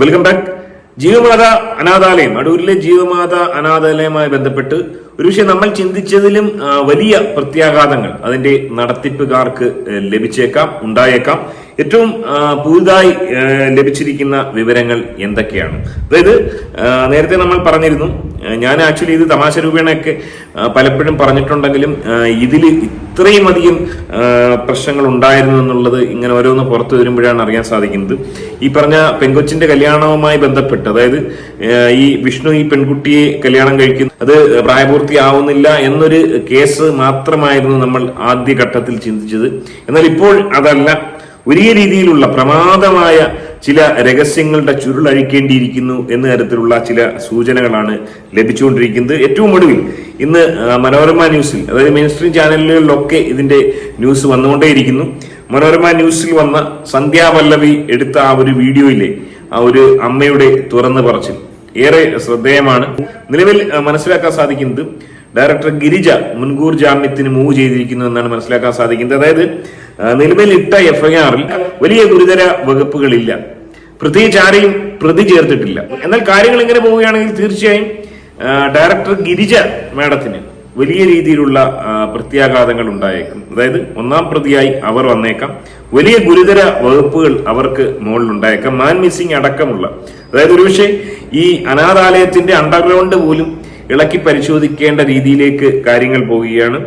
Welcome back. Jeevamatha അനാഥാലയം. അടൂരിലെ Jeevamatha അനാഥാലയവുമായി ബന്ധപ്പെട്ട് ഒരു ഒരുപക്ഷെ നമ്മൾ ചിന്തിച്ചതിലും വലിയ പ്രത്യാഘാതങ്ങൾ അതിന്റെ നടത്തിപ്പുകാർക്ക് ലഭിച്ചേക്കാം ഉണ്ടായേക്കാം. ഏറ്റവും പുതുതായി ലഭിച്ചിരിക്കുന്ന വിവരങ്ങൾ എന്തൊക്കെയാണ്? അതായത് നേരത്തെ നമ്മൾ പറഞ്ഞിരുന്നു ഞാൻ ആക്ച്വലി ഇത് തമാശ രൂപേണയൊക്കെ പലപ്പോഴും പറഞ്ഞിട്ടുണ്ടെങ്കിലും ഇതിൽ ഇത്രയും അധികം പ്രശ്നങ്ങൾ ഉണ്ടായിരുന്നു എന്നുള്ളത് ഇങ്ങനെ ഓരോന്ന് പുറത്തു വരുമ്പോഴാണ് അറിയാൻ സാധിക്കുന്നത്. ഈ പറഞ്ഞ പെൺകൊച്ചിന്റെ കല്യാണവുമായി ബന്ധപ്പെട്ട് അതായത് ഈ വിഷ്ണു ഈ പെൺകുട്ടിയെ കല്യാണം കഴിക്കുന്നു അത് പ്രായപൂർത്തിയാവുന്നില്ല എന്നൊരു കേസ് മാത്രമായിരുന്നു നമ്മൾ ആദ്യഘട്ടത്തിൽ ചിന്തിച്ചത്. എന്നാൽ ഇപ്പോൾ അതല്ല. വലിയ രീതിയിലുള്ള പ്രമാദമായ ചില രഹസ്യങ്ങളുടെ ചുരുളഴിക്കേണ്ടിയിരിക്കുന്നു എന്ന തരത്തിലുള്ള ചില സൂചനകളാണ് ലഭിച്ചുകൊണ്ടിരിക്കുന്നത്. ഏറ്റവും ഒടുവിൽ ഇന്ന് മനോരമ ന്യൂസിൽ അതായത് മെയിൻ സ്ട്രീം ചാനലുകളിലൊക്കെ ഇതിന്റെ ന്യൂസ് വന്നുകൊണ്ടേയിരിക്കുന്നു. മനോരമ ന്യൂസിൽ വന്ന സന്ധ്യാപല്ലവി എടുത്ത ആ ഒരു വീഡിയോയിലെ ആ ഒരു അമ്മയുടെ തുറന്നു പറച്ചിൽ ഏറെ ശ്രദ്ധേയമാണ്. നിലവിൽ മനസ്സിലാക്കാൻ സാധിക്കുന്നത് ഡയറക്ടർ ഗിരിജ മുൻകൂർ ജാമ്യത്തിന് മൂവ് ചെയ്തിരിക്കുന്നു എന്നാണ് മനസ്സിലാക്കാൻ സാധിക്കുന്നത്. അതായത് നിലവിലിട്ട നിലവിൽ ഇട്ട ആറിൽ വലിയ ഗുരുതര വകുപ്പുകളില്ല. പ്രത്യേകിച്ച് ആരെയും പ്രതി ചേർത്തിട്ടില്ല. എന്നാൽ കാര്യങ്ങൾ ഇങ്ങനെ പോവുകയാണെങ്കിൽ തീർച്ചയായും ഡയറക്ടർ ഗിരിജ മാഡത്തിന് വലിയ രീതിയിലുള്ള പ്രത്യാഘാതങ്ങൾ ഉണ്ടായേക്കും. അതായത് ഒന്നാം പ്രതിയായി അവർ വന്നേക്കാം. വലിയ ഗുരുതര വകുപ്പുകൾ അവർക്ക് മുകളിൽ ഉണ്ടായേക്കാം മാൻ മിസ്സിംഗ് അടക്കമുള്ള അതായത് ഒരുപക്ഷെ ഈ അനാഥാലയത്തിന്റെ അണ്ടർഗ്രൗണ്ട് പോലും ഇളക്കി പരിശോധിക്കേണ്ട രീതിയിലേക്ക് കാര്യങ്ങൾ പോവുകയാണ്.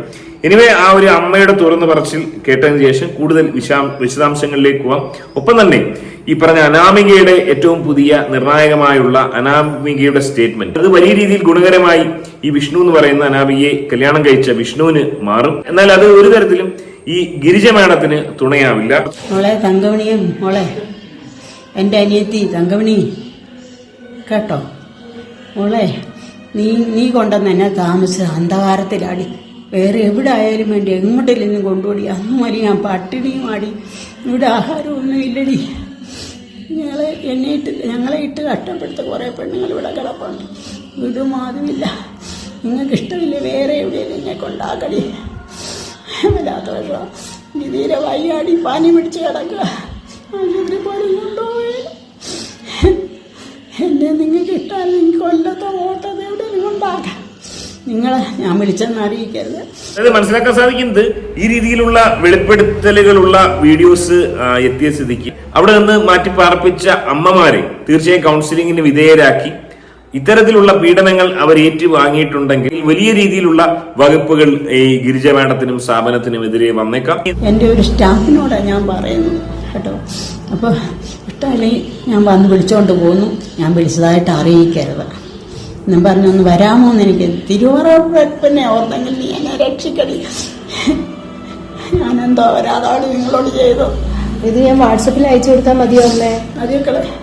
എനിവേ ആ ഒരു അമ്മയുടെ തുറന്നു പറച്ചിൽ കേട്ടതിന് ശേഷം കൂടുതൽ വിശാം വിശദാംശങ്ങളിലേക്ക് പോവാം. ഒപ്പം തന്നെ ഈ പറഞ്ഞ അനാമികയുടെ ഏറ്റവും പുതിയ നിർണായകമായുള്ള അനാമികയുടെ സ്റ്റേറ്റ്മെന്റ് അത് വലിയ രീതിയിൽ ഗുണകരമായി ഈ വിഷ്ണു എന്ന് പറയുന്ന അനാമികയെ കല്യാണം കഴിച്ച വിഷ്ണുവിന് മാറും. എന്നാൽ അത് ഒരു തരത്തിലും ഈ ഗിരിജ മേഡത്തിന് തുണയാവില്ല. മോളെ തങ്കമണിയും മോളെ എന്റെ അനിയത്തി തങ്കമണി കേട്ടോ? മോളെ നീ നീ കൊണ്ടുവന്ന് എന്നെ താമസിച്ച അന്ധകാരത്തിലാടി. വേറെ എവിടെ ആയാലും വേണ്ടി എങ്ങോട്ടില്ലെന്നും കൊണ്ടുപോടി. അന്ന് മതി ഞാൻ പട്ടിണിയും ആടി. ഇവിടെ ആഹാരമൊന്നും ഇല്ലടി. ഞങ്ങളെ എന്നെ ഇട്ട് ഞങ്ങളെ ഇട്ട് കഷ്ടപ്പെടുത്ത കുറേ പെണ്ണുങ്ങൾ ഇവിടെ കിടപ്പുണ്ട്. ഇത് മാതുമില്ല നിങ്ങൾക്ക് ഇഷ്ടമില്ല വേറെ എവിടെയും എന്നെ കൊണ്ടാക്കടി. വല്ലാത്ത വിഷമം ഇനി തീരെ വയ്യാടി. പാനി പിടിച്ച് കിടക്കുക. എന്നെ നിങ്ങൾക്ക് ഇഷ്ടമല്ല എനിക്ക് കൊല്ലത്തെ ഓട്ടത് എവിടെ നിങ്ങൾ ഞാൻ വിളിച്ചെന്ന് അറിയിക്കരുത്. അതായത് മനസ്സിലാക്കാൻ സാധിക്കുന്നത് ഈ രീതിയിലുള്ള വെളിപ്പെടുത്തലുകളുള്ള വീഡിയോസ് എത്തിയ സ്ഥിതിക്ക്. അവിടെ നിന്ന് മാറ്റി പാർപ്പിച്ച അമ്മമാരെ തീർച്ചയായും കൗൺസിലിംഗിന് വിധേയരാക്കി. ഇത്തരത്തിലുള്ള പീഡനങ്ങൾ അവർ ഏറ്റുവാങ്ങിയിട്ടുണ്ടെങ്കിൽ വലിയ രീതിയിലുള്ള വകുപ്പുകൾ ഈ ഗിരിജ മേഡത്തിനും സ്ഥാപനത്തിനും എതിരെ വന്നേക്കാം. എന്റെ ഒരു സ്റ്റാഫിനോടാണ് ഞാൻ പറയുന്നു കേട്ടോ. അപ്പോൾ ഇഷ്ടമല്ലെങ്കിൽ ഞാൻ വന്ന് വിളിച്ചുകൊണ്ട് പോകുന്നു. ഞാൻ വിളിച്ചതായിട്ട് അറിയിക്കരുത്. എന്നും പറഞ്ഞൊന്ന് വരാമോ എന്ന് എനിക്ക് തിരുവറപ്പനെ ഓർത്തെങ്കിൽ നീ എന്നെ രക്ഷിക്കടി. ഞാനെന്തോ വരാതാണ് നിങ്ങളോട് ചെയ്തു ഇത് ഞാൻ വാട്സപ്പിൽ അയച്ചു കൊടുത്താൽ മതിയോ അമ്മേ അറിയിക്കളെ ശരി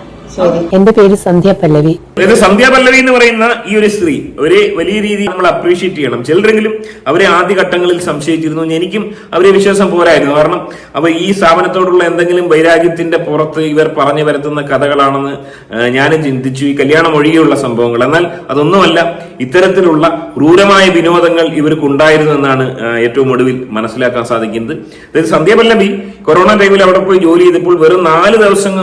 എന്റെ പേര് സന്ധ്യ പല്ലവി. അതായത് സന്ധ്യ പല്ലവി എന്ന് പറയുന്ന ഈ ഒരു സ്ത്രീ ഒരു വലിയ രീതിയിൽ നമ്മൾ അപ്രീഷിയേറ്റ് ചെയ്യണം. ചിലരെങ്കിലും അവരെ ആദ്യ ഘട്ടങ്ങളിൽ സംശയിച്ചിരുന്നു. എനിക്കും അവരെ വിശ്വാസം പോരായിരുന്നു. കാരണം അവർ ഈ സ്ഥാപനത്തോടുള്ള എന്തെങ്കിലും വൈരാഗ്യത്തിന്റെ പുറത്ത് ഇവർ പറഞ്ഞു വരുത്തുന്ന കഥകളാണെന്ന് ഞാനും ചിന്തിച്ചു. ഈ കല്യാണം ഒഴികെയുള്ള സംഭവങ്ങൾ. എന്നാൽ അതൊന്നുമല്ല ഇത്തരത്തിലുള്ള ക്രൂരമായ വിനോദങ്ങൾ ഇവർക്ക് ഉണ്ടായിരുന്നു എന്നാണ് ഏറ്റവും ഒടുവിൽ മനസ്സിലാക്കാൻ സാധിക്കുന്നത്. സന്ധ്യ പല്ലവി കൊറോണ ടൈമിൽ അവിടെ പോയി ജോലി ചെയ്തപ്പോൾ വെറും നാല് ദിവസം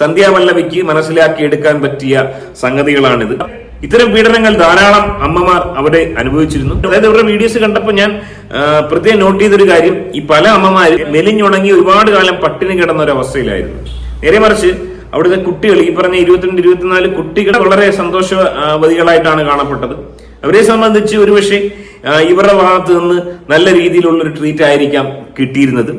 സന്ധ്യാവല്ലവിക്ക് മനസ്സിലാക്കിയെടുക്കാൻ പറ്റിയ സംഗതികളാണിത്. ഇത്തരം പീഡനങ്ങൾ ധാരാളം അമ്മമാർ അവിടെ അനുഭവിച്ചിരുന്നു. അതായത് ഇവരുടെ വീഡിയോസ് കണ്ടപ്പോൾ ഞാൻ പ്രത്യേകം നോട്ട് ചെയ്തൊരു കാര്യം. ഈ പല അമ്മമാരും മെലിഞ്ഞുണങ്ങി ഒരുപാട് കാലം പട്ടിണി കിടന്ന ഒരു അവസ്ഥയിലായിരുന്നു നേരെ മറിച്ച് അവിടുത്തെ കുട്ടികൾ ഈ പറഞ്ഞ ഇരുപത്തിരണ്ട് ഇരുപത്തിനാല് കുട്ടികൾ വളരെ സന്തോഷവതികളായിട്ടാണ് കാണപ്പെട്ടത്. അവരെ സംബന്ധിച്ച് ഒരുപക്ഷെ ഇവരുടെ ഭാഗത്ത് നിന്ന് നല്ല രീതിയിലുള്ള ഒരു ട്രീറ്റ് ആയിരിക്കാം കിട്ടിയിരുന്നത്.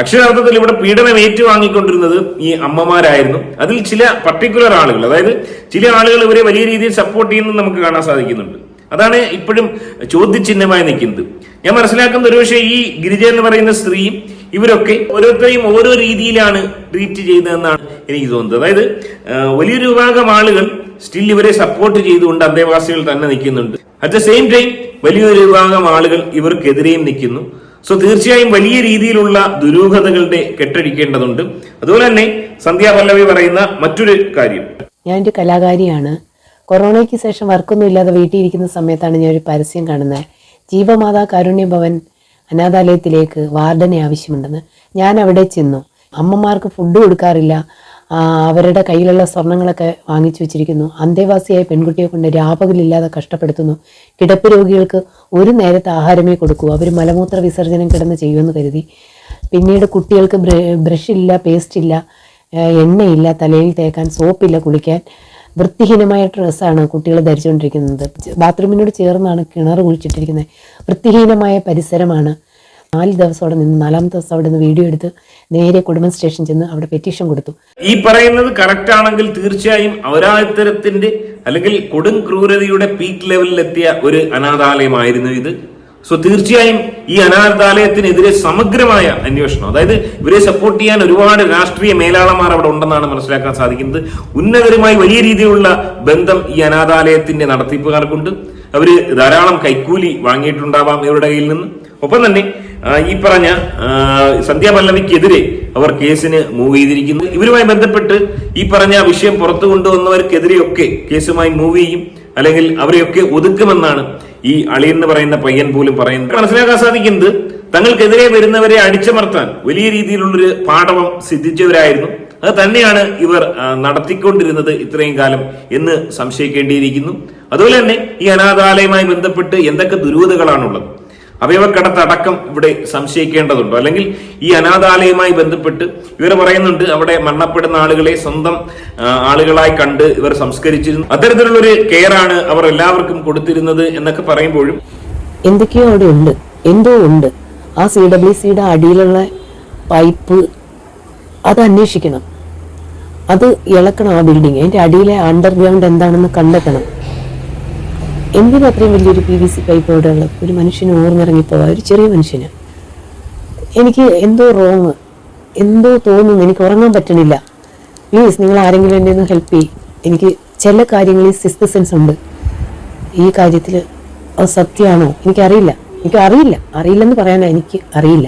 അക്ഷരാർത്ഥത്തിൽ ഇവിടെ പീഡനം ഏറ്റുവാങ്ങിക്കൊണ്ടിരുന്നത് ഈ അമ്മമാരായിരുന്നു. അതിൽ ചില പർട്ടിക്കുലർ ആളുകൾ അതായത് ചില ആളുകൾ ഇവരെ വലിയ രീതിയിൽ സപ്പോർട്ട് ചെയ്യുന്നത് നമുക്ക് കാണാൻ സാധിക്കുന്നുണ്ട്. അതാണ് ഇപ്പോഴും ചോദ്യചിഹ്നമായി നിൽക്കുന്നത്. ഞാൻ മനസ്സിലാക്കുന്ന ഒരുപക്ഷെ ഈ ഗിരിജ എന്ന് പറയുന്ന സ്ത്രീയും ഇവരൊക്കെ ഓരോരുത്തരെയും ഓരോ രീതിയിലാണ് ട്രീറ്റ് ചെയ്തതെന്നാണ് എനിക്ക് തോന്നുന്നത്. അതായത് വലിയൊരു വിഭാഗം ആളുകൾ സ്റ്റിൽ ഇവരെ സപ്പോർട്ട് ചെയ്തുകൊണ്ട് അന്തേവാസികൾ തന്നെ നിൽക്കുന്നുണ്ട്. അറ്റ് ദ സെയിം ടൈം വലിയൊരു വിഭാഗം ആളുകൾ ഇവർക്കെതിരെയും നിൽക്കുന്നു. സോ തീർച്ചയായും വലിയ രീതിയിലുള്ള ദുരൂഹതകളുടെ കെട്ടടിക്കേണ്ടതുണ്ട് അതുപോലെ തന്നെ സന്ധ്യ പല്ലവി പറയുന്ന മറ്റൊരു കാര്യം. ഞാൻ ഒരു കലാകാരിയാണ്. കൊറോണയ്ക്ക് ശേഷം വർക്കൊന്നും ഇല്ലാതെ വീട്ടിൽ ഇരിക്കുന്ന സമയത്താണ് ഞാൻ ഒരു പരസ്യം കാണുന്നത്. ജീവമാതാ കാരുണ്യ ഭവൻ അനാഥാലയത്തിലേക്ക് വാർഡനെ ആവശ്യമുണ്ടെന്ന്. ഞാൻ അവിടെ ചെന്നു. അമ്മമാർക്ക് ഫുഡ് കൊടുക്കാറില്ല. അവരുടെ കയ്യിലുള്ള സ്വർണങ്ങളൊക്കെ വാങ്ങിച്ചു വെച്ചിരിക്കുന്നു. അന്തേവാസിയായ പെൺകുട്ടിയെ കൊണ്ട് രാപകലില്ലാതെ കഷ്ടപ്പെടുത്തുന്നു. കിടപ്പ് രോഗികൾക്ക് ഒരു നേരത്തെ ആഹാരമേ കൊടുക്കൂ. അവർ മലമൂത്ര വിസർജനം കിടന്ന് ചെയ്യുമെന്ന് കരുതി. പിന്നീട് കുട്ടികൾക്ക് ബ്രഷ് ഇല്ല പേസ്റ്റ് ഇല്ല എണ്ണയില്ല തലയിൽ തേക്കാൻ സോപ്പില്ല കുളിക്കാൻ. വൃത്തിഹീനമായ ഡ്രസ്സാണ് കുട്ടികൾ ധരിച്ചുകൊണ്ടിരിക്കുന്നത്. ബാത്റൂമിനോട് ചേർന്നാണ് കിണർ കുഴിച്ചിട്ടിരിക്കുന്നത്. വൃത്തിഹീനമായ പരിസരമാണ് നാല് ദിവസം അവിടെ നിന്ന് നാലാമത്തെ ദിവസം അവിടെ നിന്ന് വീഡിയോ എടുത്ത് നേരെ കുടുംബ സ്റ്റേഷൻ ചെന്ന് അവിടെ പെറ്റീഷൻ കൊടുത്തു. ഈ പറയുന്നത് കറക്റ്റ് ആണെങ്കിൽ തീർച്ചയായും അവരാത്തരത്തിന്റെ അല്ലെങ്കിൽ കൊടും ക്രൂരതയുടെ പീക്ക് ലെവലിൽ എത്തിയ ഒരു അനാഥാലയമായിരുന്നു ഇത്. സോ തീർച്ചയായും ഈ അനാഥാലയത്തിനെതിരെ സമഗ്രമായ അന്വേഷണം അതായത് ഇവരെ സപ്പോർട്ട് ചെയ്യാൻ ഒരുപാട് രാഷ്ട്രീയ മേലാളന്മാർ അവിടെ ഉണ്ടെന്നാണ് മനസ്സിലാക്കാൻ സാധിക്കുന്നത്. ഉന്നതരുമായി വലിയ രീതിയിലുള്ള ബന്ധം ഈ അനാഥാലയത്തിന്റെ നടത്തിപ്പുകാർക്കുണ്ട്. അവർ ധാരാളം കൈക്കൂലി വാങ്ങിയിട്ടുണ്ടാവാം ഇവരുടെ കയ്യിൽ നിന്ന്. ഒപ്പം തന്നെ ഈ പറഞ്ഞ സന്ധ്യാപല്ലവിക്കെതിരെ സന്ധ്യ പല്ലവിക്കെതിരെ അവർ കേസിന് മൂവ് ചെയ്തിരിക്കുന്നു. ഇവരുമായി ബന്ധപ്പെട്ട് ഈ പറഞ്ഞ വിഷയം പുറത്തു കൊണ്ടുവന്നവർക്കെതിരെയൊക്കെ കേസുമായി മൂവ് ചെയ്യും അല്ലെങ്കിൽ അവരെയൊക്കെ ഒതുക്കുമെന്നാണ് ഈ അളി എന്ന് പറയുന്ന പയ്യൻ പോലും പറയുന്നത്. മനസ്സിലാക്കാൻ സാധിക്കുന്നത് തങ്ങൾക്കെതിരെ വരുന്നവരെ അടിച്ചമർത്താൻ വലിയ രീതിയിലുള്ളൊരു പാഠവം സിദ്ധിച്ചവരായിരുന്നു. അത് തന്നെയാണ് ഇവർ നടത്തിക്കൊണ്ടിരുന്നത് ഇത്രയും കാലം എന്ന് സംശയിക്കേണ്ടിയിരിക്കുന്നു. അതുപോലെ തന്നെ ഈ അനാഥാലയവുമായി ബന്ധപ്പെട്ട് എന്തൊക്കെ ദുരൂഹതകളാണുള്ളത്? അവയവക്കടത്തടക്കം ഇവിടെ സംശയിക്കേണ്ടതുണ്ടോ. അല്ലെങ്കിൽ ഈ അനാഥാലയവുമായി ബന്ധപ്പെട്ട് ഇവർ പറയുന്നുണ്ട് അവിടെ മരണപ്പെടുന്ന ആളുകളെ സ്വന്തം ആളുകളായി കണ്ട് ഇവർ സംസ്കരിച്ചിരുന്നു. അത്തരത്തിലുള്ളൊരു കെയർ ആണ് അവർ എല്ലാവർക്കും കൊടുത്തിരുന്നത് എന്നൊക്കെ പറയുമ്പോഴും എന്തൊക്കെയോ അവിടെ ഉണ്ട്. എന്തോ ഉണ്ട്. ആ സി ഡബ്ല്യു സിയുടെ അടിയിലുള്ള പൈപ്പ് അത് അന്വേഷിക്കണം. അത് ഇളക്കണം ആ ബിൽഡിങ് അതിന്റെ അടിയിലെ അണ്ടർഗ്രൗണ്ട് എന്താണെന്ന് കണ്ടെത്തണം. എന്തിനാ അത്രയും വലിയൊരു പി വി സി പൈപ്പ് അവിടെ ഉള്ളത് ഒരു മനുഷ്യന് ഓർന്നിറങ്ങിപ്പോവാ ഒരു ചെറിയ മനുഷ്യന്. എനിക്ക് എന്തോ റോങ് എന്തോ തോന്നുന്നു. എനിക്ക് ഉറങ്ങാൻ പറ്റണില്ല. പ്ലീസ് നിങ്ങൾ ആരെങ്കിലും എന്നെ ഒന്ന് ഹെൽപ്പ് ചെയ്യും. എനിക്ക് ചില കാര്യങ്ങളിൽ സിക്സ് സെൻസ് ഉണ്ട്. ഈ കാര്യത്തിൽ അത് സത്യമാണോ? എനിക്കറിയില്ല. എനിക്ക് അറിയില്ല. അറിയില്ലെന്ന് പറയാനാ എനിക്ക് അറിയില്ല.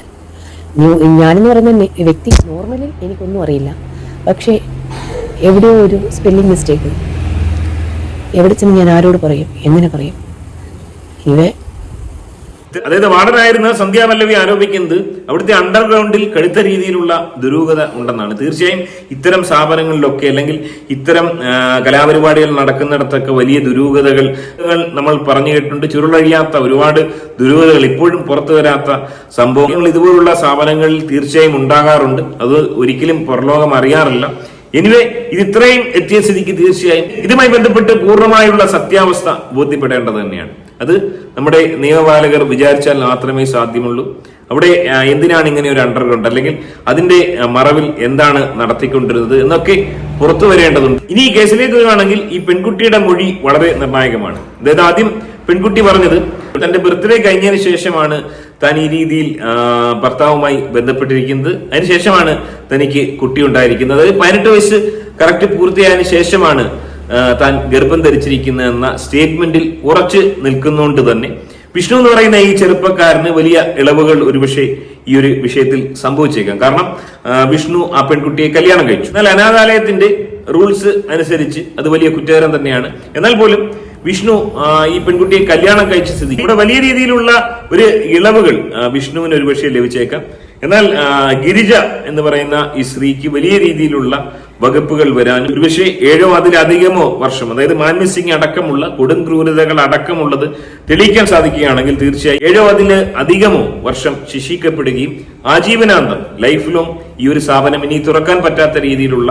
ഞാനെന്ന് പറയുന്ന വ്യക്തി നോർമലി എനിക്കൊന്നും അറിയില്ല. പക്ഷേ എവിടെയോ ഒരു സ്പെല്ലിംഗ് മിസ്റ്റേക്ക് എവിടെ ചെന്ന് ഞാൻ ആരോട് പറയും? എങ്ങനെ പറയും? ഇവ അതായത് വാർഡനായിരുന്ന സന്ധ്യാപല്ലവി ആരോപിക്കുന്നത് അവിടുത്തെ അണ്ടർഗ്രൗണ്ടിൽ കടുത്ത രീതിയിലുള്ള ദുരൂഹത ഉണ്ടെന്നാണ്. തീർച്ചയായും ഇത്തരം സ്ഥാപനങ്ങളിലൊക്കെ അല്ലെങ്കിൽ ഇത്തരം കലാപരിപാടികൾ നടക്കുന്നിടത്തൊക്കെ വലിയ ദുരൂഹതകൾ നമ്മൾ പറഞ്ഞു കേട്ടിട്ടുണ്ട്. ചുരുളഴിയാത്ത ഒരുപാട് ദുരൂഹതകൾ ഇപ്പോഴും പുറത്തു വരാത്ത സംഭവങ്ങൾ ഇതുപോലുള്ള സ്ഥാപനങ്ങളിൽ തീർച്ചയായും ഉണ്ടാകാറുണ്ട്. അത് ഒരിക്കലും പുറലോകം അറിയാറില്ല. എനിവേ ഇത് ഇത്രയും എത്തിയ സ്ഥിതിക്ക് തീർച്ചയായും ഇതുമായി ബന്ധപ്പെട്ട് പൂർണമായുള്ള സത്യാവസ്ഥ ബോധ്യപ്പെടേണ്ടത് തന്നെയാണ്. അത് നമ്മുടെ നിയമപാലകർ വിചാരിച്ചാൽ മാത്രമേ സാധ്യമുള്ളൂ. അവിടെ എന്തിനാണ് ഇങ്ങനെ ഒരു അണ്ടർഗ്രൗണ്ട് അല്ലെങ്കിൽ അതിന്റെ മറവിൽ എന്താണ് നടത്തിക്കൊണ്ടിരുന്നത് എന്നൊക്കെ പുറത്തു വരേണ്ടതുണ്ട്. ഇനി ഈ കേസിലേക്ക് വരികയാണെങ്കിൽ ഈ പെൺകുട്ടിയുടെ മൊഴി വളരെ നിർണായകമാണ്. അതായത് ആദ്യം പെൺകുട്ടി പറഞ്ഞത് തന്റെ ബർത്ത്ഡേ കഴിഞ്ഞതിന് ശേഷമാണ് താൻ ഈ രീതിയിൽ ഭർത്താവുമായി ബന്ധപ്പെട്ടിരിക്കുന്നത്. അതിനുശേഷമാണ് തനിക്ക് കുട്ടി ഉണ്ടായിരിക്കുന്നത്. അതായത് പതിനെട്ട് വയസ്സ് കറക്റ്റ് പൂർത്തിയായതിനു ശേഷമാണ് താൻ ഗർഭം ധരിച്ചിരിക്കുന്നത് എന്ന സ്റ്റേറ്റ്മെന്റിൽ ഉറച്ചു നിൽക്കുന്നതുകൊണ്ട് തന്നെ. വിഷ്ണു എന്ന് പറയുന്ന ഈ ചെറുപ്പക്കാരന് വലിയ ഇളവുകൾ ഒരുപക്ഷെ ഈ ഒരു വിഷയത്തിൽ സംഭവിച്ചേക്കാം. കാരണം വിഷ്ണു ആ പെൺകുട്ടിയെ കല്യാണം കഴിച്ചു. എന്നാൽ അനാഥാലയത്തിന്റെ റൂൾസ് അനുസരിച്ച് അത് വലിയ കുറ്റകരം തന്നെയാണ്. എന്നാൽ പോലും വിഷ്ണു ഈ പെൺകുട്ടിയെ കല്യാണം കഴിച്ച സ്ഥിതി. ഇവിടെ വലിയ രീതിയിലുള്ള ഒരു ഇളവുകൾ വിഷ്ണുവിന് ഒരുപക്ഷെ ലഭിച്ചേക്കാം. എന്നാൽ ഗിരിജ എന്ന് പറയുന്ന ഈ സ്ത്രീക്ക് വലിയ രീതിയിലുള്ള വകുപ്പുകൾ വരാനും ഒരുപക്ഷെ ഏഴോ അതിലധികമോ വർഷം അതായത് മാൻമിസിംഗ് അടക്കമുള്ള കൊടും ക്രൂരതകൾ അടക്കമുള്ളത് തെളിയിക്കാൻ സാധിക്കുകയാണെങ്കിൽ തീർച്ചയായും ഏഴോ അതിൽ അധികമോ വർഷം ശിക്ഷിക്കപ്പെടുകയും ആജീവനാന്തം ലൈഫിലും ഈ ഒരു സ്ഥാപനം ഇനി തുറക്കാൻ പറ്റാത്ത രീതിയിലുള്ള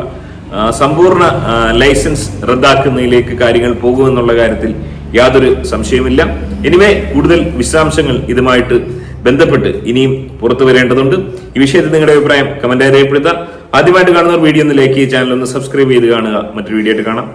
സമ്പൂർണ ലൈസൻസ് റദ്ദാക്കുന്നതിലേക്ക് കാര്യങ്ങൾ പോകുമെന്നുള്ള കാര്യത്തിൽ യാതൊരു സംശയമില്ല ഇനിമേ കൂടുതൽ വിശദാംശങ്ങൾ ഇതുമായിട്ട് ബന്ധപ്പെട്ട് ഇനിയും പുറത്തു വരേണ്ടതുണ്ട്. ഈ വിഷയത്തിൽ നിങ്ങളുടെ അഭിപ്രായം കമന്റായി രേഖപ്പെടുത്താം. ആദ്യമായിട്ട് കാണുന്നവർ വീഡിയോ ഒന്ന് ലൈക്ക് ചെയ്യുക ചാനൽ ഒന്ന് സബ്സ്ക്രൈബ് ചെയ്ത് കാണുക. മറ്റൊരു വീഡിയോ ആയിട്ട് കാണാം.